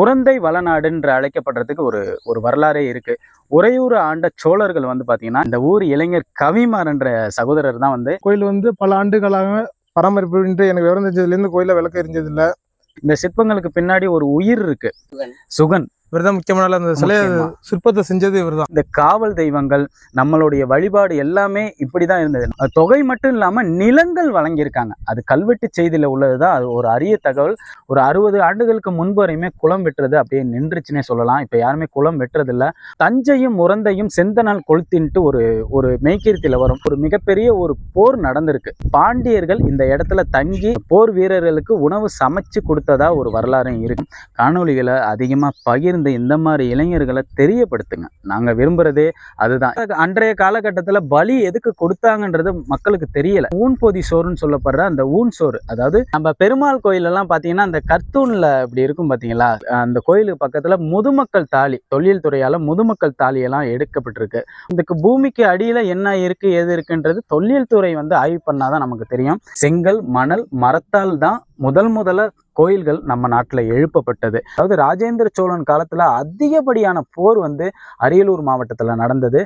உரந்தை வளநாடுன்ற அழைக்கப்படுறதுக்கு ஒரு ஒரு வரலாறே இருக்கு. உறையூர் ஆண்ட சோழர்கள் வந்து பாத்தீங்கன்னா இந்த ஊர் இளைஞர் கவிமார் என்ற சகோதரர் தான் வந்து கோயில் வந்து பல ஆண்டுகளாக பராமரிப்பு எனக்கு விவரம் தெரிஞ்சதுலேருந்து கோயிலில் விளக்கு எரிஞ்சதில்லை. இந்த சிற்பங்களுக்கு பின்னாடி ஒரு உயிர் இருக்கு. சுகன். இவர் தான் முக்கியமான அந்த முக்கியமா. சிற்பத்தை செஞ்சது இவர் தான் இந்த காவல் தெய்வங்கள் நம்மளுடைய வழிபாடு எல்லாமே இப்படிதான் இருந்தது. அது தொகை மட்டும் இல்லாம நிலங்கள் வழங்கியிருக்காங்க. அது கல்வெட்டு செய்தியில உள்ளதுதான். அது ஒரு அரிய தகவல். ஒரு அறுபது ஆண்டுகளுக்கு முன்பு வரையுமே குளம் வெட்டுறது அப்படியே நின்றுச்சுன்னே சொல்லலாம். இப்ப யாருமே குளம் வெட்டுறது இல்ல தஞ்சையும் உரந்தையும் செந்தனால் கொளுத்தின்ட்டு ஒரு ஒரு மெய்கீர்த்தியில வரும். ஒரு மிகப்பெரிய ஒரு போர் நடந்திருக்கு. பாண்டியர்கள் இந்த இடத்துல தங்கி போர் வீரர்களுக்கு உணவு சமைச்சு கொடுத்ததா ஒரு வரலாறும் இருக்கு. காணொளிகளை அதிகமா பகிர்ந்து இந்த மாதிரி இளைஞர்களை தெரியப்படுத்துங்க. நாங்க விரும்புறதே அதுதான். அன்றைய காலகட்டத்துல பலி எதுக்கு கொடுத்தாங்கன்றது மக்களுக்கு தெரியல. ஊன்பொதி சோறுன்னு சொல்லப்படுற அந்த ஊன் சோறு. அதாவது நம்ம பெருமாள் கோயில் எல்லாம் பாத்தீங்கன்னா அந்த கர்த்தூன்ல இப்படி இருக்கும் பாத்தீங்களா? அந்த கோயிலுக்கு பக்கத்துல முதுமக்கள் தாலி தொழில் துறையால முதுமக்கள் தாலி எல்லாம் எடுக்கப்பட்டிருக்கு. இதுக்கு பூமிக்கு அடியில என்ன இருக்கு எது இருக்குன்றது தொழில் துறை வந்து ஆய்வு பண்ணாதான் நமக்கு தெரியும். செங்கல் மணல் மரத்தால் தான் முதல் முதல்ல கோயில்கள் நம்ம நாட்டில் எழுப்பப்பட்டது. அதாவது ராஜேந்திர சோழன் காலத்தில் அதிகப்படியான போர் வந்து அரியலூர் மாவட்டத்தில் நடந்தது.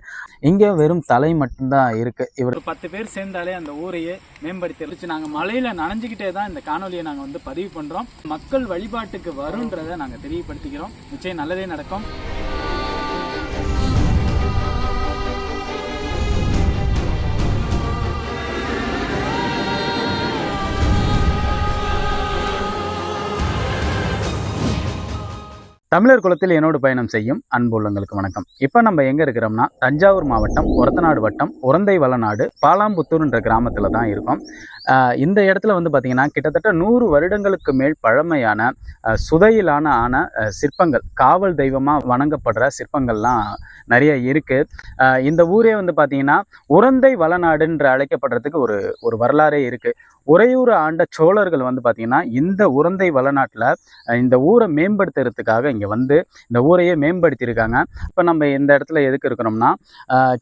இங்கே வெறும் தலை மட்டும்தான் இருக்கு. இவர் பத்து பேர் சேர்ந்தாலே அந்த ஊரையே மேம்படுத்தி நாங்கள் மலையில் நனைஞ்சுக்கிட்டே தான் இந்த காணொலியை நாங்கள் வந்து பதிவு பண்ணுறோம் மக்கள் வழிபாட்டுக்கு வரும்ன்றதை நாங்கள் தெரியப்படுத்திக்கிறோம். நிச்சயம் நல்லதே நடக்கும். தமிழர் குலத்தில் என்னோடு பயணம் செய்யும் அன்பு உள்ளங்களுக்கு வணக்கம். இப்போ நம்ம எங்கே இருக்கிறோம்னா தஞ்சாவூர் மாவட்டம் ஒரத்தநாடு வட்டம் உரந்தை வளநாடு பாலாம்புத்தூர்ன்ற கிராமத்தில் தான் இருக்கோம். இந்த இடத்துல வந்து பார்த்திங்கன்னா கிட்டத்தட்ட நூறு வருடங்களுக்கு மேல் பழமையான சுதையிலான ஆன சிற்பங்கள் காவல் தெய்வமாக வணங்கப்படுற சிற்பங்கள்லாம் நிறைய இருக்குது இந்த ஊரே வந்து பார்த்திங்கன்னா உரந்தை வளநாடுன்ற அழைக்கப்படுறதுக்கு ஒரு ஒரு வரலாறே இருக்குது உறையூர் ஆண்ட சோழர்கள் வந்து பார்த்திங்கன்னா இந்த உரந்தை வளநாட்டில் இந்த ஊரை மேம்படுத்துறதுக்காக இங்கே வந்து இந்த ஊரையே மேம்படுத்தியிருக்காங்க. இப்போ நம்ம இந்த இடத்துல எதுக்கு இருக்கிறோம்னா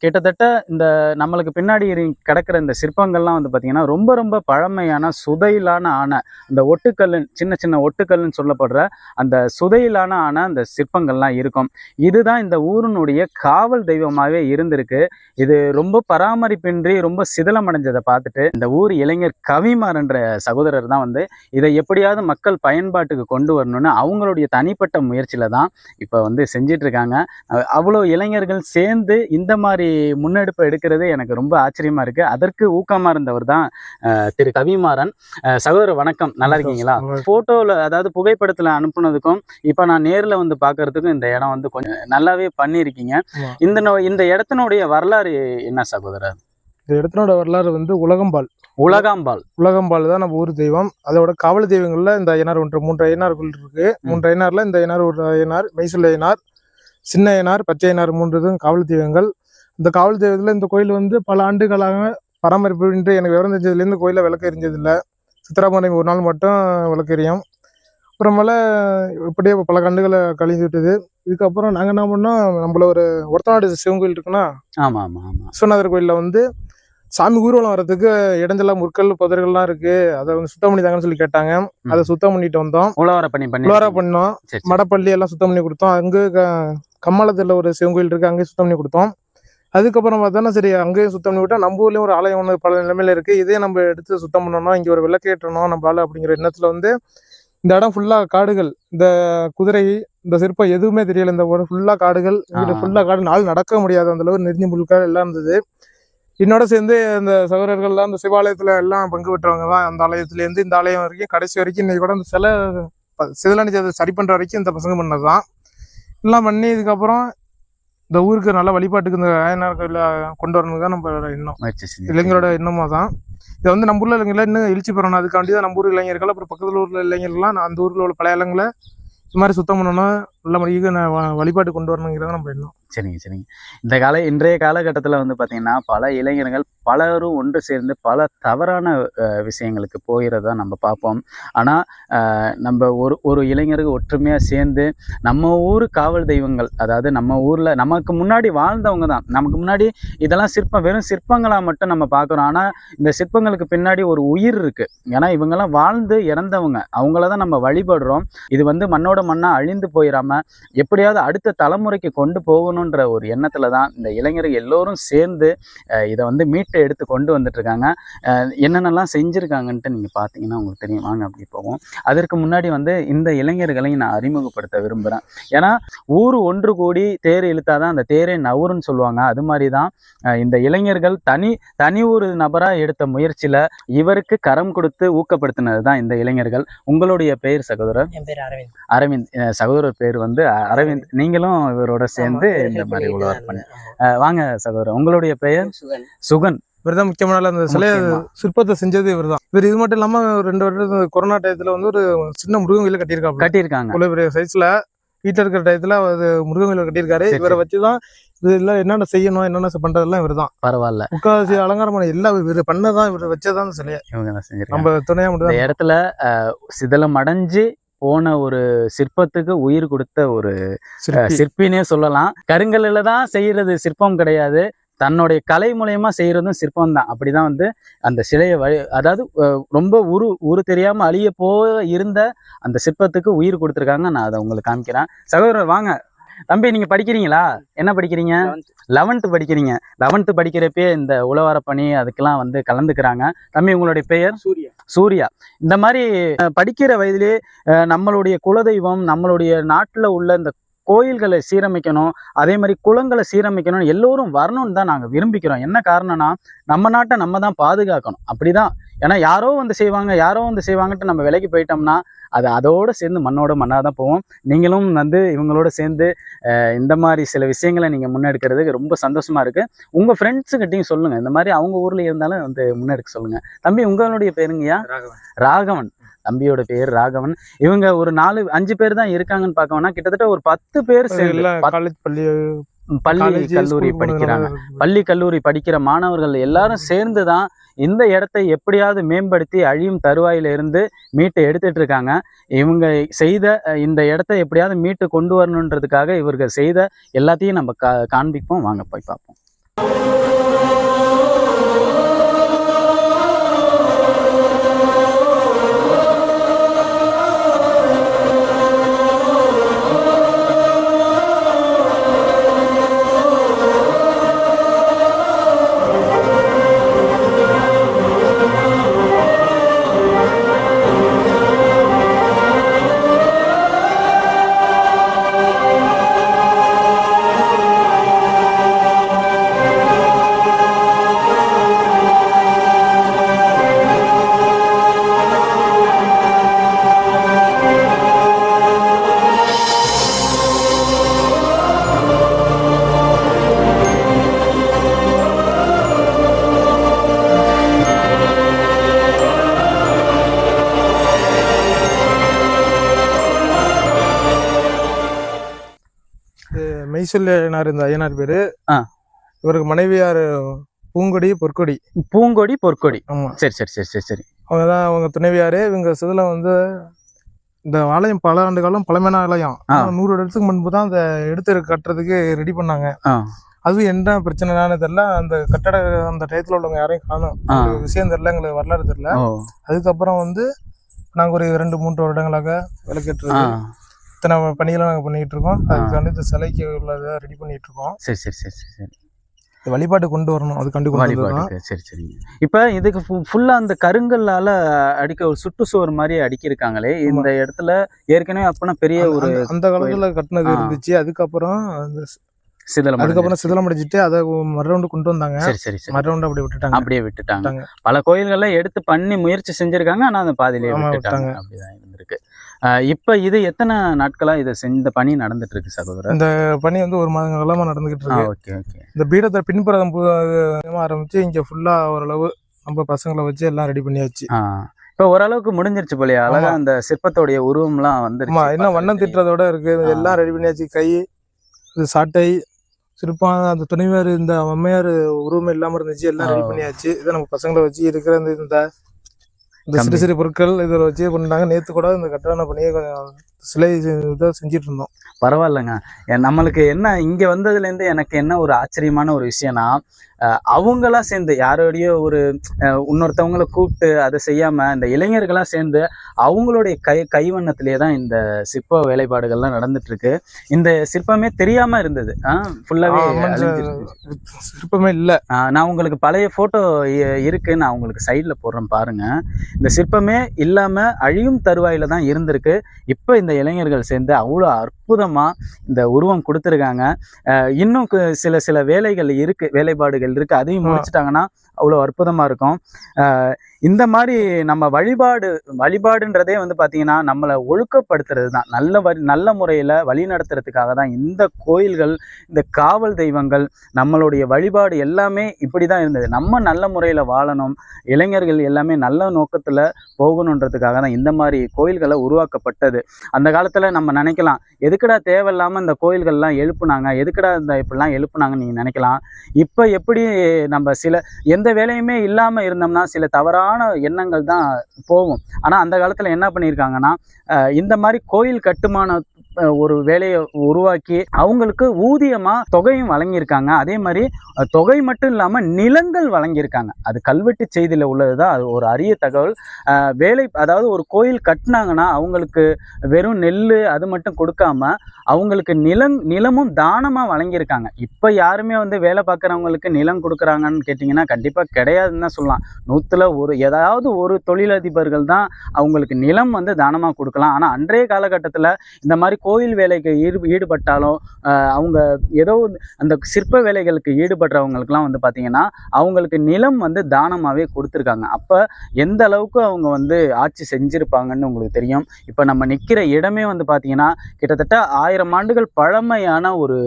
கிட்டத்தட்ட இந்த நம்மளுக்கு பின்னாடி கிடக்கிற இந்த சிற்பங்கள்லாம் வந்து பார்த்திங்கன்னா ரொம்ப ரொம்ப பழமையான சுதையிலான ஆன அந்த ஒட்டுக்கல் சின்ன சின்ன ஒட்டுக்கல்லுன்னு சொல்லப்படுற அந்த சுதையிலான ஆன அந்த சிற்பங்கள்லாம் இருக்கும். இதுதான் இந்த ஊரினுடைய காவல் தெய்வமாகவே இருந்திருக்கு. இது ரொம்ப பராமரிப்பின்றி ரொம்ப சிதிலமடைஞ்சதை பார்த்துட்டு இந்த ஊர் இளைஞர் கவி கவிமார் என்ற சகோதரர் தான் வந்து இதை எப்படியாவது மக்கள் பயன்பாட்டுக்கு கொண்டு வரணும்னு அவங்களுடைய தனிப்பட்ட முயற்சியில தான் இப்போ வந்து செஞ்சிட்டு இருக்காங்க அஹ் அவ்வளோ இளைஞர்கள் சேர்ந்து இந்த மாதிரி முன்னெடுப்பு எடுக்கிறது எனக்கு ரொம்ப ஆச்சரியமா இருக்கு. அதற்கு ஊக்கமா இருந்தவர் தான் திரு கவிமாறன். சகோதரர் வணக்கம். நல்லா இருக்கீங்களா? போட்டோவில் அதாவது புகைப்படத்தில் அனுப்புனதுக்கும் இப்போ நான் நேரில் வந்து பார்க்கறதுக்கும் இந்த இடம் வந்து கொஞ்சம் நல்லாவே பண்ணியிருக்கீங்க. இந்த இந்த இடத்தினுடைய வரலாறு என்ன சகோதரர்? இந்த இடத்தினோட வரலாறு வந்து உலகம்பால். உலகாம்பாள் உலகம்பால் தான் நம்ம ஊர் தெய்வம். அதோட காவல் தெய்வங்கள்ல இந்த ஐயனார் ஒன்று மூன்று ஐயனார்கள் இருக்கு. மூன்று ஐயனார்ல இந்த ஐயனார் ஒரு ஐயனார் மைசூல் ஐயனார் சின்ன ஐயனார் பச்சை ஐயனார் மூன்று இதுவும் காவல் தெய்வங்கள். இந்த காவல் தெய்வத்துல இந்த கோயில் வந்து பல ஆண்டுகளாக பராமரிப்பு எனக்கு விவரம் தெரிஞ்சதுலேருந்து கோயிலில் விளக்கு எரிஞ்சதில்லை. பௌர்ணமி ஒரு நாள் மட்டும் விளக்கு எரியும். அப்புறமேல இப்படியே பல கண்டுகளை கழிந்து விட்டது. இதுக்கப்புறம் நாங்கள் என்ன பண்ணோம்? நம்மள ஒரு ஒருத்தநாடு சிவன் கோயில் இருக்குன்னா ஆமா ஆமா ஆமா. விஸ்வநாதர் கோயிலில் வந்து சாமி ஊர்வலம் வர்றதுக்கு இடைஞ்செல்லாம் முற்கள் புதர்கள்லாம் இருக்கு. அதை வந்து சுத்தம் பண்ணி தாங்கன்னு சொல்லி கேட்டாங்க. அதை சுத்தம் பண்ணிட்டு வந்தோம். உழவர பண்ணி உலவரா பண்ணோம். மடப்பள்ளி எல்லாம் சுத்தம் பண்ணி கொடுத்தோம். அங்கே கம்மளத்துல ஒரு சிவன் கோயில் இருக்கு அங்கேயும் சுத்தம் பண்ணி கொடுத்தோம். அதுக்கப்புறம் பார்த்தோன்னா சரி அங்கேயும் சுத்தம் பண்ணி விட்டா நம்ம ஊர்லயும் ஒரு ஆலயம் ஒன்று பல நிலைமையில இருக்கு. இதே நம்ம எடுத்து சுத்தம் பண்ணணும் இங்கே ஒரு விளக்கேற்றணும் நம்மளால அப்படிங்கிற எண்ணத்துல வந்து இந்த இடம் ஃபுல்லா காடுகள் இந்த குதிரை இந்த சிற்பம் எதுவுமே தெரியல. இந்த ஃபுல்லா காடுகள் இங்கிட்ட. ஃபுல்லா காடு நாள் நடக்க முடியாத அந்த அளவு நெறிஞ்சு முழுக்க எல்லாம் இருந்தது. என்னோட சேர்ந்து அந்த சகோதரர்கள்லாம் அந்த சிவாலயத்துல எல்லாம் பங்கு பெற்றவங்க தான் அந்த ஆலயத்துல இருந்து இந்த ஆலயம் வரைக்கும் கடைசி வரைக்கும் இன்னைக்கு கூட அந்த சிலை ப- சிதிலணிச்சதை சரி பண்ற வரைக்கும் இந்த பசங்க பண்ணதுதான். எல்லாம் பண்ணி இதுக்கப்புறம் இந்த ஊருக்கு நல்ல வழிபாட்டுக்கு இந்த ஆயனார் கோயில கொண்டு வரணும் தான் முயற்சி செஞ்சு இளைஞரோட எண்ணமா தான் இதை வந்து நம்ம ஊர்ல இளைஞர்களை இன்னும் எழுச்சி பெறணும். அதுக்காண்டி தான் நம்ம ஊர் இளைஞர்கள் அப்புறம் பக்கத்துல ஊர்ல இளைஞர்கள்லாம் அந்த ஊர்ல உள்ள பழைய இடங்களை இது மாதிரி சுத்தம் பண்ணணும். நல்ல மணிக்கு வ- வழிபாட்டு கொண்டு வரணுங்கிறத நம்ம எண்ணம். சரிங்க சரிங்க. இந்த கால இன்றைய காலகட்டத்தில் வந்து பார்த்தீங்கன்னா பல இளைஞர்கள் பலரும் ஒன்று சேர்ந்து பல தவறான விஷயங்களுக்கு போகிறதா நம்ம பார்ப்போம் ஆனால் நம்ம ஒரு ஒரு இளைஞருக்கு ஒற்றுமையாக சேர்ந்து நம்ம ஊர் காவல் தெய்வங்கள் அதாவது நம்ம ஊரில் நமக்கு முன்னாடி வாழ்ந்தவங்க தான். நமக்கு முன்னாடி இதெல்லாம் சிற்பம் வெறும் சிற்பங்களாக மட்டும் நம்ம பார்க்குறோம் ஆனால் இந்த சிற்பங்களுக்கு பின்னாடி ஒரு உயிர் இருக்குது ஏன்னா இவங்கெல்லாம் வாழ்ந்து இறந்தவங்க. அவங்கள தான் நம்ம வழிபடுறோம். இது வந்து மண்ணோட மண்ணாக அழிந்து எப்படியாவது அடுத்த தலைமுறைக்கு கொண்டு போகணுன்ற ஒரு எண்ணத்தில் தான் இந்த இளைஞர்கள் எல்லோரும் சேர்ந்து இதை வந்து மீட்டு எடுத்து கொண்டு வந்துட்டு இருக்காங்க அஹ், என்னென்னலாம் செஞ்சுருக்காங்கன்ட்டு நீங்கள் பார்த்தீங்கன்னா உங்களுக்கு தெரியும். வாங்க அப்படி போவோம். அதற்கு முன்னாடி வந்து இந்த இளைஞர்களை நான் அறிமுகப்படுத்த விரும்புகிறேன் ஏன்னா ஊர் ஒன்று கூடி தேர் இழுத்தாதான் அந்த தேரே நவுறுன்னு சொல்லுவாங்க. அது மாதிரி தான் இந்த இளைஞர்கள் தனி தனி ஒரு நபராக எடுத்த முயற்சியில் இவருக்கு கரம் கொடுத்து ஊக்கப்படுத்தினது தான் இந்த இளைஞர்கள். உங்களுடைய பெயர் சகோதரர்? என் பேர் அரவிந்த். அரவிந்த். சகோதரர் பேர் வந்து அ- அரவிந்த் நீங்களும் இவரோட சேர்ந்து இந்த மாதிரி இவ்வளோ ஒர்க் பண்ணிட்டு பண்ணி தான் வாங்க சகோதரர் உங்களுடைய பெயர். சுகன். இவர் தான் முக்கியமான அந்த சிலையை. சிற்பத்தை செஞ்சது இவர் தான் இவர் இது மட்டும் இல்லாம ஒரு ரெண்டு வருடம் கொரோனா டயத்துல வந்து ஒரு சின்ன முருகன் கோயில் கட்டியிருக்காங்க கட்டியிருக்காங்க. இவ்வளவு பெரிய சைஸ்ல வீட்டுல இருக்கிற டயத்துல அது முருகன் கோயில் கட்டியிருக்காரு. இவரை சரி. வச்சுதான் இதெல்லாம் என்னென்ன செய்யணும் என்னென்ன பண்றதெல்லாம் இவர் தான் பரவாயில்ல. முக்காவாசி அலங்காரம் பண்ண எல்லாம் இவர் பண்ணதான் இவர் வச்சதான் அந்த சிலையை. இவங்க தான் செஞ்சிருக்காங்க. நம்ம துணையா மட்டும் இந்த இடத்துல சிதிலம் அடைஞ்சு போன ஒரு சிற்பத்துக்கு உயிர் கொடுத்த ஒரு சிற்பினே சொல்லலாம். கருங்கல்லில் தான் செய்யறது சிற்பம் கிடையாது. தன்னுடைய கலை மூலயமா செய்யறதும் சிற்பம் தான். அப்படிதான் வந்து அந்த சிலையை வழி அதாவது ரொம்ப உரு உரு தெரியாம அழிய போ இருந்த அந்த சிற்பத்துக்கு உயிர் கொடுத்துருக்காங்க. நான் அதை உங்களுக்கு காமிக்கிறேன். சகோதரர் வாங்க. தம்பி நீங்க படிக்கிறீங்களா? என்ன படிக்கிறீங்க? லெவன்த்து படிக்கிறீங்க. லெவன்த்து படிக்கிறப்பே இந்த உழவார பணி அதுக்கெல்லாம் வந்து கலந்துக்கிறாங்க. தம்பி உங்களுடைய பெயர்? சூர்யா. சூர்யா. இந்த மாதிரி படிக்கிற வயதிலே நம்மளுடைய குலதெய்வம் நம்மளுடைய நாட்டில் உள்ள இந்த கோயில்களை சீரமைக்கணும் அதே மாதிரி குளங்களை சீரமைக்கணும் எல்லோரும் வரணும்னு தான் நாங்கள் விரும்பிக்கிறோம். என்ன காரணம்னா நம்ம நாட்டை நம்ம தான் பாதுகாக்கணும். அப்படிதான். ஏன்னா யாரோ வந்து செய்வாங்க யாரோ வந்து செய்வாங்கன்ட்டு நம்ம விலைக்கு போயிட்டோம்னா அது அதோட சேர்ந்து மண்ணோட மண்ணாக தான் போவோம் நீங்களும் வந்து இவங்களோட சேர்ந்து இந்த மாதிரி சில விஷயங்களை நீங்கள் முன்னெடுக்கிறதுக்கு ரொம்ப சந்தோஷமா இருக்கு. உங்கள் ஃப்ரெண்ட்ஸுக்கிட்டையும் சொல்லுங்கள் இந்த மாதிரி அவங்க ஊரில் இருந்தாலும் வந்து முன்னெடுக்க சொல்லுங்கள் தம்பி உங்களுடைய பேருங்கய்யா? ராகவன். ராகவன். தம்பியோட பேர் ராகவன். இவங்க ஒரு நாலு அஞ்சு பேர் தான் இருக்காங்கன்னு பார்க்கோம்னா கிட்டத்தட்ட ஒரு பத்து பேர் பள்ளி பள்ளி கல்லூரி படிக்கிறாங்க. பள்ளி கல்லூரி படிக்கிற மாணவர்கள் எல்லாரும் சேர்ந்து தான் இந்த இடத்தை எப்படியாவது மேம்படுத்தி அழியும் தருவாயில இருந்து மீட்டு எடுத்துட்டு இருக்காங்க. இவங்க செய்த இந்த இடத்த எப்படியாவது மீட்டு கொண்டு வரணுன்றதுக்காக இவர்கள் செய்த எல்லாத்தையும் நம்ம கா காண்பிப்போம். வாங்க போய் பார்ப்போம். மெய்சொல்லினார் இந்த ஐயனார் பேரு. இவருக்கு மனைவியார் பூங்கொடி பொற்கொடி. பூங்கொடி பொற்கொடி. ஆமா. சரி சரி சரி சரி சரி. அவங்க தான் அவங்க துணைவியாரு. இவங்க சிதில வந்து இந்த ஆலயம் பல ஆண்டு காலம் பழமையான ஆலயம். நூறு வருடத்துக்கு முன்பு தான் அந்த எடுத்து கட்டுறதுக்கு ரெடி பண்ணாங்க. அதுவும் என்ன பிரச்சனைனானு தெரியல. அந்த கட்டட அந்த டயத்துல உள்ளவங்க யாரையும் காணும். விஷயம் தெரியல எங்களுக்கு வரலாறு தெரியல. அதுக்கப்புறம் வந்து நாங்க ஒரு ரெண்டு மூன்று வருடங்களாக ஆ. விளக்கேற்றது இத்தனை பணிகளை நாங்கள் பண்ணிக்கிட்டு இருக்கோம் அதுக்காண்டி இந்த சிலைக்கு உள்ளதை ரெடி பண்ணிட்டு இருக்கோம் சரி சரி சரி சரி சரி. இந்த வழிபாட்டு கொண்டு வரணும். அது கண்டு கொண்டு வந்தது தான் வழிபாட்டுக்கு சரி. சரிங்க இப்போ இதுக்கு ஃபுல்லாக அந்த கருங்கல்லால அடிக்க ஒரு சுற்றுச்சுவர் மாதிரி அடிக்கிருக்காங்களே. இந்த இடத்துல ஏற்கனவே அப்பனா பெரிய ஒரு அந்த- காலத்துல கட்டினது. இருந்துச்சு. அதுக்கப்புறம் அந்த சிதலம் அதுக்கப்புறம் சிதலம் அடிச்சுட்டு அதை மறுரவுண்டு கொண்டு வந்தாங்க. சரி சரி சரி. மறுரவுண்டு அப்படி விட்டுட்டாங்க. அப்படியே விட்டுட்டாங்க. பல கோயில்கள்ல எடுத்து பண்ணி முயற்சி செஞ்சிருக்காங்க. ஆனா அந்த பாதியிலே விட்டுட்டாங்க. அப்படிதான் இருந்திருக்கு. இப்ப இது எத்தனை நாட்களா இதை செஞ்ச பணி நடந்துட்டு இருக்கு சகோதரர்? இந்த பணி வந்து ஒரு மாதம் காலமா நடந்துகிட்டு இருக்கு. Okay okay. இந்த பீடத்தை பின்புறம் ஆரம்பிச்சு இங்க ஃபுல்லா ஓரளவு நம்ம பசங்களை வச்சு எல்லாம் ரெடி பண்ணியாச்சு. இப்போ ஓரளவுக்கு முடிஞ்சிருச்சு போலயே. அழகா. அந்த சிற்பத்தோடைய உருவம்லாம் வந்து இன்னும் வண்ணம் திட்டுறதோட இருக்கு. எல்லாம் ரெடி பண்ணியாச்சு. கை சாட்டை சிற்பம் அந்த துணைவியார் இந்த அம்மையார் உருவம் இல்லாம இருந்துச்சு. எல்லாம் ரெடி. பண்ணியாச்சு. இதை நம்ம பசங்களை வச்சு இருக்கிற இந்த இந்த சிறு. சிறு பொருட்கள் இதில் வச்சு பண்ணாங்க நேத்து கூட இந்த கட்டண பணியை கொஞ்சம் சிலை இதை செஞ்சுட்டு இருந்தோம். பரவாயில்லைங்க. நம்மளுக்கு என்ன இங்க வந்ததுல இருந்து எனக்கு என்ன ஒரு ஆச்சரியமான ஒரு விஷயம்னா அவங்களா சேர்ந்து யாரோடைய ஒரு இன்னொருத்தவங்கள கூப்பிட்டு அதை செய்யாம இந்த இளைஞர்களா சேர்ந்து அவங்களுடைய கை கைவண்ணத்திலேயே தான் இந்த சிற்ப வேலைப்பாடுகள்லாம் நடந்துட்டு இருக்கு இந்த சிற்பமே தெரியாம இருந்தது. அழிஞ்சிருச்சு. சிற்பமே இல்ல. நான் உங்களுக்கு பழைய ஃபோட்டோ இருக்கு. நான் உங்களுக்கு சைடில் போடுறேன் பாருங்க. இந்த சிற்பமே இல்லாமல் அழியும் தருவாயில தான் இருந்திருக்கு. இப்போ இந்த இளைஞர்கள் சேர்ந்து அவ்வளோ அற்புதமாக இந்த உருவம் கொடுத்துருக்காங்க. இன்னும் சில சில வேலைகள் இருக்கு வேலைப்பாடுகள் இருக்கு. அதையும் ஆ. முடிச்சிட்டாங்கன்னா அவ்வளோ அற்புதமாக இருக்கும். இந்த மாதிரி நம்ம வழிபாடு வழிபாடுன்றதே வந்து பார்த்தீங்கன்னா நம்மளை ஒழுக்கப்படுத்துறது தான். நல்ல வழி நல்ல முறையில் வழி நடத்துறதுக்காக தான் இந்த கோயில்கள் இந்த காவல் தெய்வங்கள் நம்மளுடைய வழிபாடு எல்லாமே இப்படி தான் இருந்தது. நம்ம நல்ல முறையில் வாழணும். இளைஞர்கள் எல்லாமே நல்ல நோக்கத்தில் போகணுன்றதுக்காக தான் இந்த மாதிரி கோயில்களை உருவாக்கப்பட்டது. அந்த காலத்தில் நம்ம நினைக்கலாம் எதுக்குடா தேவையில்லாமல் இந்த கோயில்கள்லாம் எழுப்புனாங்க? எதுக்குடா இந்த இப்படிலாம் எழுப்புனாங்கன்னு நீங்கள் நினைக்கலாம்? இப்போ எப்படி நம்ம சில எந்த வேலையுமே இல்லாமல் இருந்தோம்னா சில தவறான எண்ணங்கள் தான் போகும். ஆனால் அந்த காலத்தில் என்ன பண்ணியிருக்காங்கன்னா இந்த மாதிரி கோயில் கட்டுமான ஒரு வேலையை உருவாக்கி அவங்களுக்கு ஊதியமாக தொகையும் வழங்கியிருக்காங்க. அதே மாதிரி தொகை மட்டும் இல்லாமல் நிலங்கள் வழங்கியிருக்காங்க. அது கல்வெட்டு செய்தியில் உள்ளது தான் அது ஒரு அரிய தகவல். வேலை அதாவது ஒரு கோயில் கட்டினாங்கன்னா அவங்களுக்கு வெறும் நெல் அது மட்டும் கொடுக்காம அவங்களுக்கு நிலம் நிலமும் தானமாக வழங்கியிருக்காங்க. இப்போ யாருமே வந்து வேலை பார்க்குறவங்களுக்கு நிலம் கொடுக்குறாங்கன்னு கேட்டிங்கன்னா கண்டிப்பாக கிடையாதுன்னு தான் சொல்லலாம். நூற்றில் ஒரு ஏதாவது ஒரு தொழிலதிபர்கள் தான் அவங்களுக்கு நிலம் வந்து தானமாக கொடுக்கலாம். ஆனால் அன்றைய காலகட்டத்தில் இந்த மாதிரி கோயில் வேலைக்கு ஈடு ஈடுபட்டாலும் அவங்க ஏதோ ஒரு- அந்த சிற்ப வேலைகளுக்கு ஈடுபடுறவங்களுக்குலாம் வந்து பார்த்திங்கன்னா அவங்களுக்கு நிலம் வந்து தானமாகவே கொடுத்துருக்காங்க. அப்போ எந்த அளவுக்கு அவங்க வந்து ஆட்சி செஞ்சுருப்பாங்கன்னு உங்களுக்கு தெரியும். இப்போ நம்ம நிற்கிற இடமே வந்து பார்த்திங்கன்னா கிட்டத்தட்ட ஆயிரம் ஆண்டுகள் பழமையான ஒரு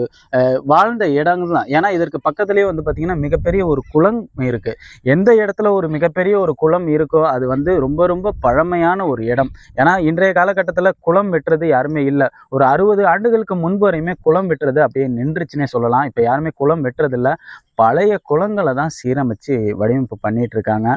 வாழ்ந்த இடங்கள் தான் ஏன்னா இதற்கு பக்கத்துலேயே வந்து பார்த்திங்கன்னா மிகப்பெரிய ஒரு குளம் இருக்குது எந்த இடத்துல ஒரு மிகப்பெரிய ஒரு குளம் இருக்கோ அது வந்து ரொம்ப ரொம்ப பழமையான ஒரு இடம். ஏன்னா இன்றைய காலகட்டத்தில் குளம் வெட்டுறது யாருமே இல்லை. ஒரு அறுபது ஆண்டுகளுக்கு முன்பு வரையுமே குளம் வெட்டுறது அப்படியே நின்றுச்சுன்னே சொல்லலாம். இப்போ யாருமே குளம் வெட்டுறதில்ல. பழைய குளங்களை தான் சீரமைச்சு வடிவமைப்பு பண்ணிட்டு இருக்காங்க.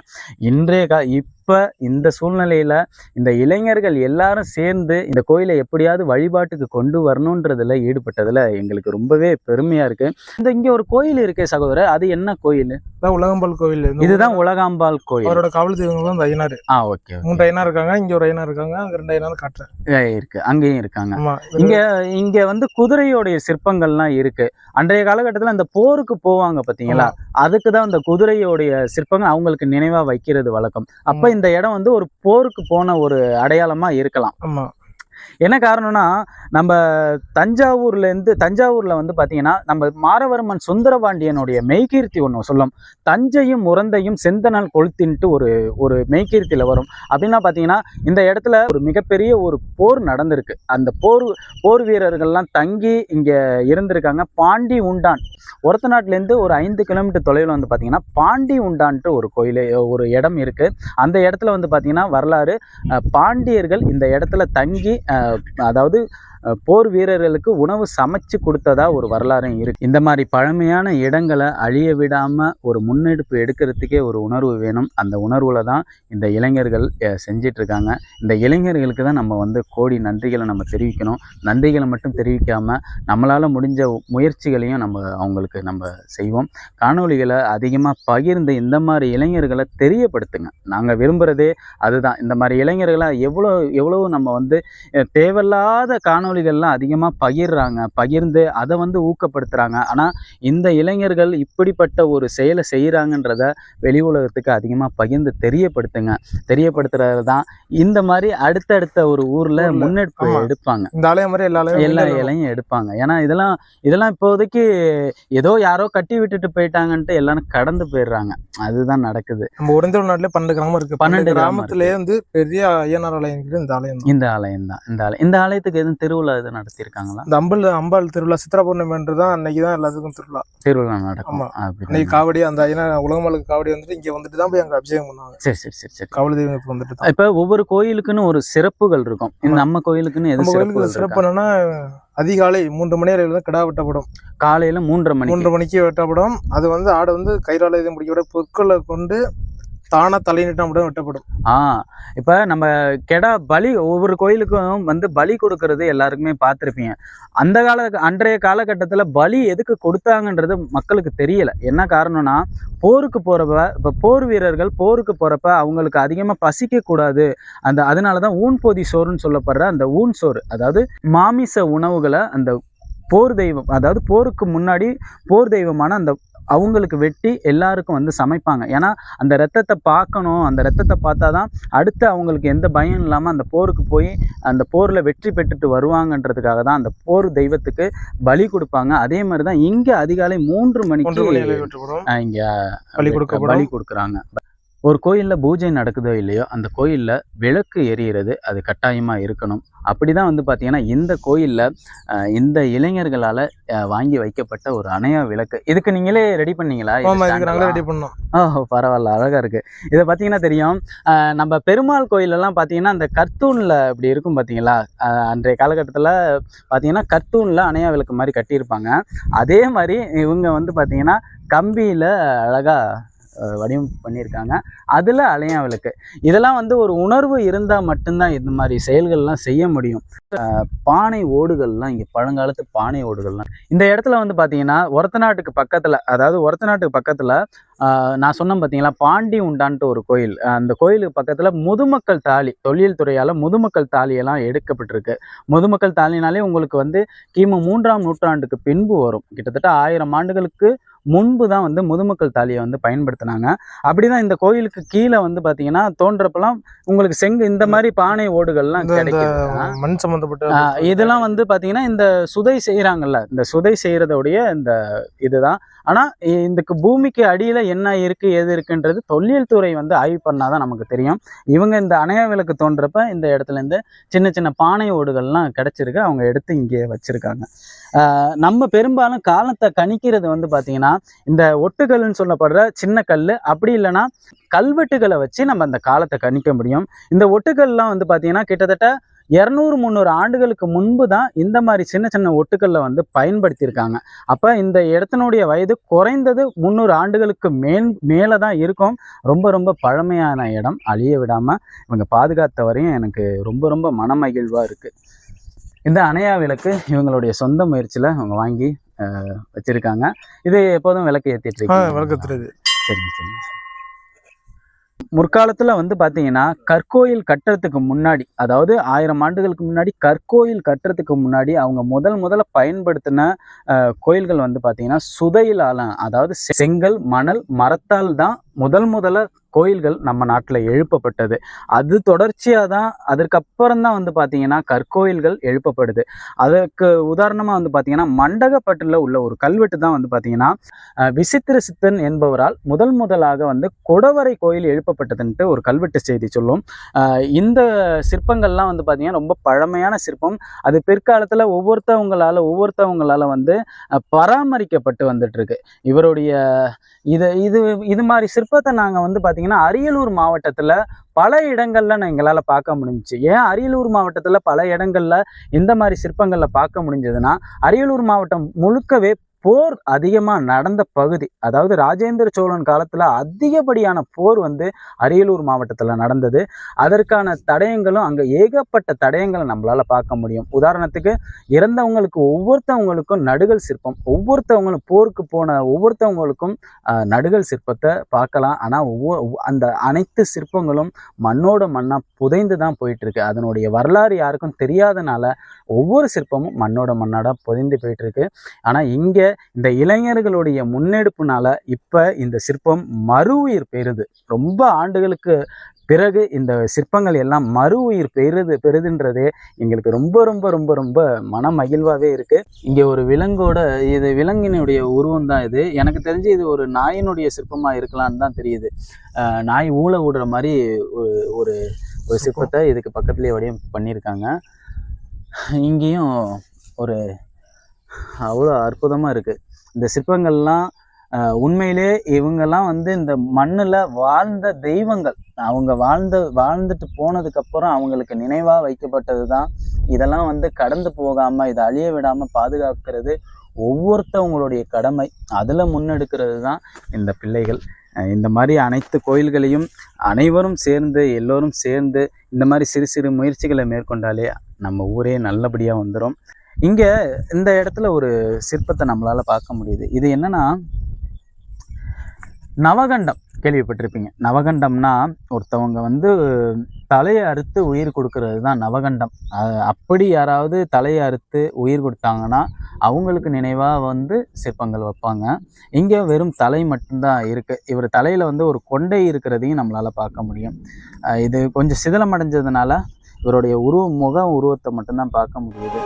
இன்றைய கா இப்போ இந்த சூழ்நிலையில் இந்த இளைஞர்கள் எல்லாரும் சேர்ந்து இந்த கோயிலை எப்படியாவது வழிபாட்டுக்கு கொண்டு வரணுன்றதுல ஈடுபட்டதில் எங்களுக்கு ரொம்பவே பெருமையாக இருக்குது இந்த இங்கே ஒரு கோயில் இருக்கே சகோதரர். அது என்ன கோயில்? உலகம்பால் இந்த இதுதான் உலகாம்பாள் கோயில். அவரோட காவல் தெய்வங்கள் தான் இந்த ஐயனார். ஆ ஓகே மூன்று ஐயனார் இருக்காங்க இங்க ஒரு ஐயனார் இருக்காங்க அங்க ரெண்டு ஐயனார் காட்டுறேன் இருக்கு. அங்கேயும் இருக்காங்க. இங்க இங்க வந்து குதிரையோடைய சிற்பங்கள்லாம் இருக்கு. அன்றைய காலகட்டத்துல அந்த போருக்கு போவாங்க பாத்தீங்களா? அதுக்கு தான் அந்த குதிரையோடைய சிற்பங்கள் அவங்களுக்கு நினைவா வைக்கிறது வழக்கம். அப்ப. இந்த இடம் வந்து ஒரு போருக்கு போன ஒரு அடையாளமா இருக்கலாம். என்ன காரணம்னா நம்ம தஞ்சாவூர்ல இருந்து தஞ்சாவூர்ல வந்து பாத்தீங்கன்னா நம்ம மாரவர்மன் சுந்தரபாண்டியனுடைய மெய்கீர்த்தி ஒன்று சொல்லும். தஞ்சையும் உறந்தையும் செந்தனால் கொளுத்தின்ட்டு ஒரு ஒரு மெய்கீர்த்தியில வரும். அப்படின்னா பாத்தீங்கன்னா இந்த இடத்துல ஒரு மிகப்பெரிய ஒரு போர் நடந்திருக்கு. அந்த போர் போர் வீரர்கள்லாம் தங்கி இங்க இருந்திருக்காங்க. பாண்டி உண்டான் ஒரத்த நாட்டிலேருந்து ஒரு ஐந்து கிலோமீட்டர் தொலைவில் வந்து பார்த்தீங்கன்னா பாண்டி உண்டான்ட்டு ஒரு கோயில் ஒரு இடம் இருக்கு. அந்த இடத்துல வந்து பார்த்தீங்கன்னா வரலாறு அஹ், பாண்டியர்கள் இந்த இடத்துல தங்கி அஹ், அதாவது போர் வீரர்களுக்கு உணவு சமைச்சு கொடுத்ததா ஒரு வரலாறும் இருக்கு. இந்த மாதிரி பழமையான இடங்களை அழிய விடாம ஒரு முன்னெடுப்பு எடுக்கிறதுக்கே ஒரு உணர்வு வேணும். அந்த உணர்வுல தான் இந்த இளைஞர்கள் அஹ், செஞ்சிட்டு இருக்காங்க இந்த இளைஞர்களுக்கு தான் நம்ம வந்து கோடி நன்றிகளை நம்ம தெரிவிக்கணும். நன்றிகளை மட்டும் தெரிவிக்காம நம்மளால முடிஞ்ச முயற்சிகளையும் நம்ம அவங்களுக்கு நம்ம செய்வோம். காணொளிகளை அதிகமாக பகிர்ந்து இந்த மாதிரி இளைஞர்களை தெரியப்படுத்துங்க. நாங்கள் விரும்புகிறதே அதுதான். இந்த மாதிரி இளைஞர்களை எவ்வளோ எவ்வளோ நம்ம வந்து தேவையில்லாத காணொலி காணொளிகள்லாம் அதிகமாக பகிர்றாங்க பகிர்ந்து அதை வந்து ஊக்கப்படுத்துகிறாங்க ஆனால் இந்த இளைஞர்கள் இப்படிப்பட்ட ஒரு செயலை செய்கிறாங்கன்றத வெளி உலகத்துக்கு அதிகமாக பகிர்ந்து தெரியப்படுத்துங்க. தெரியப்படுத்துறது தான் இந்த மாதிரி அடுத்தடுத்த ஒரு ஊரில் முன்னெடுப்பு. எடுப்பாங்க. இந்த ஆலயம் மாதிரி எல்லா எல்லா இலையும் எடுப்பாங்க. ஏன்னா இதெல்லாம் இதெல்லாம் இப்போதைக்கு ஏதோ யாரோ கட்டி விட்டுட்டு போயிட்டாங்கன்ட்டு எல்லாரும் கடந்து போயிடுறாங்க. அதுதான் நடக்குது. நம்ம உறந்தூர் நாட்டுல பன்னெண்டு கிராமம் இருக்கு. பன்னெண்டு கிராமத்திலேயே வந்து பெரிய ஐயனார் ஆலயம் இருக்குது. இந்த ஆலயம் இந்த ஆலயம் தான். இந்த ஆலயம் இந்த ஆலயத்துக்கு எதுவும் திருவிழா திருவிழா இது நடத்தியிருக்காங்களா? இந்த அம்பல் அம்பாள் திருவிழா சித்திரா பௌர்ணமி தான் அன்னைக்கு தான் எல்லாத்துக்கும் திருவிழா. திருவிழா நடக்கும். அப்படி அன்னைக்கு காவடி அந்த ஐயனா உலகமாளுக்கு காவடி வந்துட்டு இங்க வந்துட்டு தான் போய் அங்க அபிஷேகம் பண்ணுவாங்க. சரி சரி சரி சரி. காவல் தெய்வத்துக்கு வந்துட்டு தான். இப்ப ஒவ்வொரு கோயிலுக்குன்னு ஒரு சிறப்புகள் இருக்கும். இந்த. நம்ம கோயிலுக்குன்னு எது கோயிலுக்கு சிறப்பு? என்னன்னா அதிகாலை மூன்று மணி வரையில தான் கிடா வெட்டப்படும். காலையில மூன்றரை மணிக்கு. மூன்று மணிக்கு வெட்டப்படும். அது வந்து ஆடை வந்து கயிறால இதை முடிக்க விட பொருட்களை கொண்டு தானா தலைநீட்டா வெட்டப்படும். ஆ இப்ப நம்ம கெடா பலி ஒவ்வொரு கோயிலுக்கும் வந்து பலி கொடுக்கறது எல்லாருக்குமே பார்த்துருப்பீங்க. அந்த கால அன்றைய காலகட்டத்தில் பலி எதுக்கு கொடுத்தாங்கன்றது மக்களுக்கு தெரியல. என்ன காரணம்னா போருக்கு போகிறப்ப இப்போ போர் வீரர்கள் போருக்கு போகிறப்ப அவங்களுக்கு அதிகமாக பசிக்கக்கூடாது அந்த அதனால தான் ஊன்போதி சோறுன்னு சொல்லப்படுற அந்த ஊன் சோறு அதாவது மாமிச உணவுகளை அந்த போர் தெய்வம் அதாவது போருக்கு முன்னாடி போர் தெய்வமான அந்த அவங்களுக்கு வெட்டி எல்லாருக்கும் வந்து சமைப்பாங்க. ஏன்னா அந்த ரத்தத்தை பார்க்கணும் அந்த ரத்தத்தை பார்த்தா தான் அடுத்து அவங்களுக்கு எந்த பயம் இல்லாமல் அந்த போருக்கு போய் அந்த போரில் வெற்றி பெற்றுட்டு வருவாங்கன்றதுக்காக தான் அந்த போர் தெய்வத்துக்கு பலி கொடுப்பாங்க. அதே மாதிரி தான் இங்கே அதிகாலை மூன்று மணிக்கு இங்க பலி கொடுக்கப்படும். பலி கொடுக்குறாங்க. ஒரு கோயிலில் பூஜை நடக்குதோ இல்லையோ அந்த கோயிலில் விளக்கு எரியிறது அது கட்டாயமாக இருக்கணும். அப்படிதான் வந்து பார்த்தீங்கன்னா இந்த கோயிலில் இந்த இளைஞர்களால் வாங்கி வைக்கப்பட்ட ஒரு அணையா விளக்கு. இதுக்கு நீங்களே ரெடி பண்ணீங்களா? ரெடி பண்ணோம். ஓ பரவாயில்ல. அழகா இருக்கு. இதை பார்த்தீங்கன்னா தெரியும். நம்ம பெருமாள் கோயிலெல்லாம் பார்த்தீங்கன்னா அந்த கர்த்தூனில் இப்படி இருக்கும் பார்த்தீங்களா அன்றைய காலகட்டத்தில் பார்த்தீங்கன்னா கர்த்தூனில் அணையா விளக்கு மாதிரி கட்டியிருப்பாங்க. அதே மாதிரி இவங்க வந்து பார்த்தீங்கன்னா கம்பியில் அழகா வடிவமைப்பு வடிவம் பண்ணியிருக்காங்க. அதில் அலையா விளக்கு. இதெல்லாம் வந்து ஒரு உணர்வு இருந்தால் மட்டும்தான் இந்த மாதிரி செயல்கள்லாம் செய்ய முடியும். பானை ஓடுகள்லாம் இங்கே பழங்காலத்து பானை ஓடுகள்லாம். இந்த இடத்துல வந்து பார்த்தீங்கன்னா ஒரத்த நாட்டுக்கு பக்கத்தில் அதாவது ஒரத்த நாட்டுக்கு பக்கத்தில் நான் சொன்னேன் பார்த்தீங்களா பாண்டி உண்டான்ட்டு ஒரு கோயில். அந்த கோயிலுக்கு பக்கத்தில் முதுமக்கள் தாலி தொழில் துறையால் முதுமக்கள் தாலியெல்லாம் எடுக்கப்பட்டிருக்கு. முதுமக்கள் தாலினாலே உங்களுக்கு வந்து கிமு மூன்றாம் நூற்றாண்டுக்கு பின்பு வரும். கிட்டத்தட்ட ஆயிரம் ஆண்டுகளுக்கு முன்பு தான் வந்து முதுமக்கள் தாலியை வந்து பயன்படுத்தினாங்க. அப்படிதான் இந்த கோயிலுக்கு கீழே வந்து பார்த்தீங்கன்னா தோன்றப்பெல்லாம் உங்களுக்கு செங்கு இந்த மாதிரி பானை ஓடுகள்லாம் கிடைக்குது. மண் சம்பந்தப்பட்ட ஆஹ் இதெல்லாம் வந்து பாத்தீங்கன்னா இந்த சுதை செய்யறாங்கல்ல இந்த சுதை செய்யறதோடைய இந்த இதுதான். ஆனால் இ- இதுக்கு பூமிக்கு அடியில் என்ன இருக்குது எது இருக்குன்றது தொல்லியல் துறை வந்து ஆய்வு பண்ணால் தான் நமக்கு தெரியும். இவங்க இந்த அணையா விளக்கு தோன்றப்ப இந்த இடத்துல இருந்து சின்ன சின்ன பானை ஓடுகள்லாம் கிடச்சிருக்கு. அவங்க எடுத்து இங்கே வச்சிருக்காங்க. நம்ம பெரும்பாலும் காலத்தை கணிக்கிறது வந்து பார்த்திங்கன்னா இந்த ஒட்டுகள்னு சொல்லப்படுற சின்ன கல் அப்படி இல்லைன்னா கல்வெட்டுகளை வச்சு நம்ம அந்த காலத்தை கணிக்க முடியும். இந்த ஒட்டுகள்லாம் வந்து பார்த்திங்கன்னா கிட்டத்தட்ட இரநூறு முந்நூறு ஆண்டுகளுக்கு முன்பு தான் இந்த மாதிரி சின்ன சின்ன ஒட்டுக்களை வந்து பயன்படுத்தியிருக்காங்க. அப்போ இந்த இடத்தினுடைய வயது குறைந்தது முந்நூறு ஆண்டுகளுக்கு மேல் மேலே தான் இருக்கும். ரொம்ப ரொம்ப பழமையான இடம். அழிய விடாமல் இவங்க பாதுகாத்த வரையும் எனக்கு ரொம்ப ரொம்ப மனமகிழ்வாக இருக்குது இந்த அணையா விளக்கு இவங்களுடைய சொந்த முயற்சியில் அவங்க வாங்கி வச்சிருக்காங்க. இது எப்போதும் விளக்கு ஏற்றிட்டு விளக்கு தெரியுது சரிங்க சரிங்க. முற்காலத்தில் வந்து பார்த்தீங்கன்னா கற்கோயில் கட்டுறதுக்கு முன்னாடி அதாவது ஆயிரம் ஆண்டுகளுக்கு முன்னாடி கற்கோயில் கட்டுறதுக்கு முன்னாடி அவங்க முதல் முதல்ல பயன்படுத்தின கோயில்கள் வந்து பார்த்தீங்கன்னா சுதையிலான அதாவது செங்கல் மணல் மரத்தால் தான் முதல் முதல்ல கோயில்கள் நம்ம நாட்டில் எழுப்பப்பட்டது. அது தொடர்ச்சியாக தான் அதற்கப்புறம் தான் வந்து பார்த்தீங்கன்னா கற்கோயில்கள் எழுப்பப்படுது. அதற்கு உதாரணமாக வந்து பார்த்தீங்கன்னா மண்டகப்பட்டில் உள்ள ஒரு கல்வெட்டு தான் வந்து பார்த்தீங்கன்னா விசித்திர சித்தன் என்பவரால் முதல் முதலாக வந்து கொடவரை கோயில் எழுப்பப்பட்டதுன்ட்டு ஒரு கல்வெட்டு செய்தி சொல்லும். இந்த சிற்பங்கள்லாம் வந்து பார்த்தீங்கன்னா ரொம்ப பழமையான சிற்பம். அது பிற்காலத்தில் ஒவ்வொருத்தவங்களால ஒவ்வொருத்தவங்களால வந்து பராமரிக்கப்பட்டு வந்துட்டுருக்கு. இவருடைய இது இது இது மாதிரி சிற்பத்தை நாங்கள் வந்து பார்த்தீங்கன்னா அரியலூர் மாவட்டத்தில் பல இடங்களில் நான் எங்களால் பார்க்க முடிஞ்சிச்சு. ஏன் அரியலூர் மாவட்டத்தில் பல இடங்களில் இந்த மாதிரி சிற்பங்களில் பார்க்க முடிஞ்சதுன்னா அரியலூர் மாவட்டம் முழுக்கவே போர் அதிகமாக நடந்த பகுதி அதாவது ராஜேந்திர சோழன் காலத்தில் அதிகப்படியான போர் வந்து அரியலூர் மாவட்டத்தில் நடந்தது. அதற்கான தடயங்களும் அங்கே ஏகப்பட்ட தடயங்களை நம்மளால் பார்க்க முடியும். உதாரணத்துக்கு இறந்தவங்களுக்கு ஒவ்வொருத்தவங்களுக்கும் நடுகள் சிற்பம் ஒவ்வொருத்தவங்களும் போருக்கு போன ஒவ்வொருத்தவங்களுக்கும் நடுகள் சிற்பத்தை பார்க்கலாம். ஆனால் ஒவ்வொரு அந்த அனைத்து சிற்பங்களும் மண்ணோட மண்ணாக புதைந்து தான் போயிட்டுருக்கு அதனுடைய வரலாறு யாருக்கும் தெரியாதனால ஒவ்வொரு சிற்பமும் மண்ணோட மண்ணாட பொதிந்து போயிட்டு இருக்கு ஆனால் இங்கே இந்த இளைஞர்களுடைய முன்னெடுப்புனால இப்போ இந்த சிற்பம் மறு உயிர் பெறுது. ரொம்ப ஆண்டுகளுக்கு பிறகு இந்த சிற்பங்கள் எல்லாம் மறு உயிர் பெறுது பெறுதுன்றதே எங்களுக்கு ரொம்ப ரொம்ப ரொம்ப ரொம்ப மன மகிழ்வாகவே இருக்குது இங்கே ஒரு விலங்கோட இது விலங்கினுடைய உருவம் தான் இது. எனக்கு தெரிஞ்சு இது ஒரு நாயினுடைய சிற்பமாக இருக்கலான்னு தான் தெரியுது. நாய் ஊழ விடுற மாதிரி ஒரு ஒரு ஒரு சிற்பத்தை இதுக்கு பக்கத்துலேயே வடிவம் பண்ணியிருக்காங்க. இங்கேயும் ஒரு அவ்வளோ அற்புதமாக இருக்குது இந்த சிற்பங்கள்லாம் உண்மையிலே இவங்கெல்லாம் வந்து இந்த மண்ணில் வாழ்ந்த தெய்வங்கள். அவங்க வாழ்ந்த வாழ்ந்துட்டு போனதுக்கப்புறம் அவங்களுக்கு நினைவாக வைக்கப்பட்டது தான் இதெல்லாம் வந்து கடந்து போகாமல் இதை அழிய விடாமல் பாதுகாக்கிறது ஒவ்வொருத்தவங்களுடைய கடமை. அதில் முன்னெடுக்கிறது தான் இந்த பிள்ளைகள். இந்த மாதிரி அனைத்து கோயில்களையும் அனைவரும் சேர்ந்து எல்லோரும் சேர்ந்து இந்த மாதிரி சிறு சிறு முயற்சிகளை மேற்கொண்டாலே நம்ம ஊரே நல்லபடியாக வந்துடும் இங்கே இந்த இடத்துல ஒரு சிற்பத்தை நம்மளால் பார்க்க முடியுது. இது என்னன்னா நவகண்டம் கேள்விப்பட்டிருப்பீங்க. நவகண்டம்னா ஒருத்தவங்க வந்து தலையை அறுத்து உயிர் கொடுக்கறது தான் நவகண்டம். அப்படி யாராவது தலையை அறுத்து உயிர் கொடுத்தாங்கன்னா அவங்களுக்கு நினைவாக வந்து சிற்பங்கள் வைப்பாங்க. இங்கே வெறும் தலை மட்டும்தான் இருக்குது இவர் தலையில் வந்து ஒரு கொண்டை இருக்கிறதையும் நம்மளால் பார்க்க முடியும். இது கொஞ்சம் சிதிலமடைஞ்சதுனால இவருடைய உருவ முக உருவத்தை மட்டும்தான் பார்க்க முடியுது.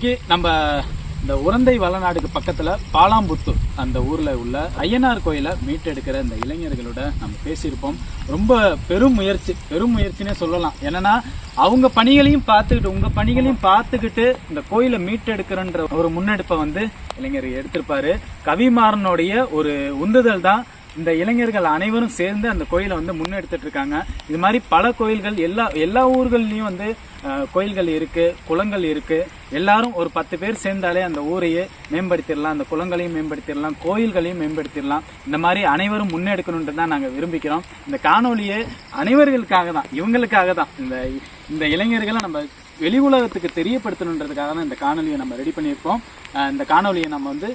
இன்றைக்கி நம்ம இந்த உரந்தை வளநாடுக்கு பக்கத்தில் பாலாம்புத்தூர் அந்த ஊரில் உள்ள ஐயனார் கோயிலை மீட்டெடுக்கிற இந்த இளைஞர்களோட நம்ம பேசியிருப்போம். ரொம்ப பெரும் முயற்சி பெரும் முயற்சினே சொல்லலாம். என்னன்னா அவங்க பணிகளையும் பார்த்துக்கிட்டு உங்கள் பணிகளையும் பார்த்துக்கிட்டு இந்த கோயிலை மீட்டெடுக்கிறன்ற ஒரு முன்னெடுப்பை வந்து இளைஞர் எடுத்திருப்பாரு. கவிமாறனுடைய ஒரு உந்துதல் தான் இந்த இளைஞர்கள் அனைவரும் சேர்ந்து அந்த கோயிலை வந்து முன்னெடுத்துட்டு இருக்காங்க. இது மாதிரி பல கோயில்கள் எல்லா எல்லா ஊர்கள்லையும் வந்து கோயில்கள் இருக்கு குளங்கள் இருக்கு. எல்லாரும் ஒரு பத்து பேர் சேர்ந்தாலே அந்த ஊரையே மேம்படுத்திடலாம். அந்த குளங்களையும் மேம்படுத்திடலாம் கோயில்களையும் மேம்படுத்திடலாம். இந்த மாதிரி அனைவரும் முன்னெடுக்கணுன்ட்டு தான் நாங்கள் விரும்பிக்கிறோம். இந்த காணொலியே அனைவர்களுக்காக தான் இவங்களுக்காக தான். இந்த இந்த இளைஞர்களை நம்ம வெளி உலகத்துக்கு தெரியப்படுத்தணுன்றதுக்காக தான் இந்த காணொலியை நம்ம ரெடி பண்ணியிருக்கோம். இந்த காணொலியை நம்ம வந்து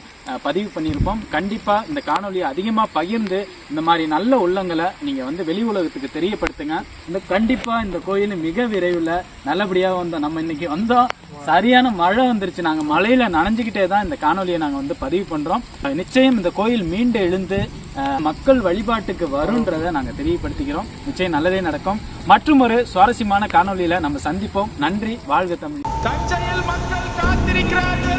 பதிவு பண்ணியிருப்போம் கண்டிப்பாக இந்த காணொலியை அதிகமாக பகிர்ந்து இந்த மாதிரி நல்ல உள்ளங்களை நீங்கள் வந்து வெளி உலகத்துக்கு தெரியப்படுத்துங்க. இந்த கண்டிப்பாக இந்த கோயில் மிக விரைவில் நல்லபடியாக வந்தோம் நம்ம இன்னைக்கு வந்தோம் சரியான மழை வந்துருச்சு. நாங்கள் மழையில் நனைஞ்சுக்கிட்டே தான் இந்த காணொலியை நாங்கள் வந்து பதிவு பண்ணுறோம் நிச்சயம் இந்த கோயில் மீண்டு எழுந்து மக்கள் வழிபாட்டுக்கு வருன்றதை நாங்கள் தெரியப்படுத்திக்கிறோம். நிச்சயம் நல்லதே நடக்கும். மற்றும் ஒரு சுவாரஸ்யமான காணொலியில் நம்ம சந்திப்போம். நன்றி. வாழ்க தமிழ். தஞ்சையில் மக்கள் காத்திருக்கிறார்கள்.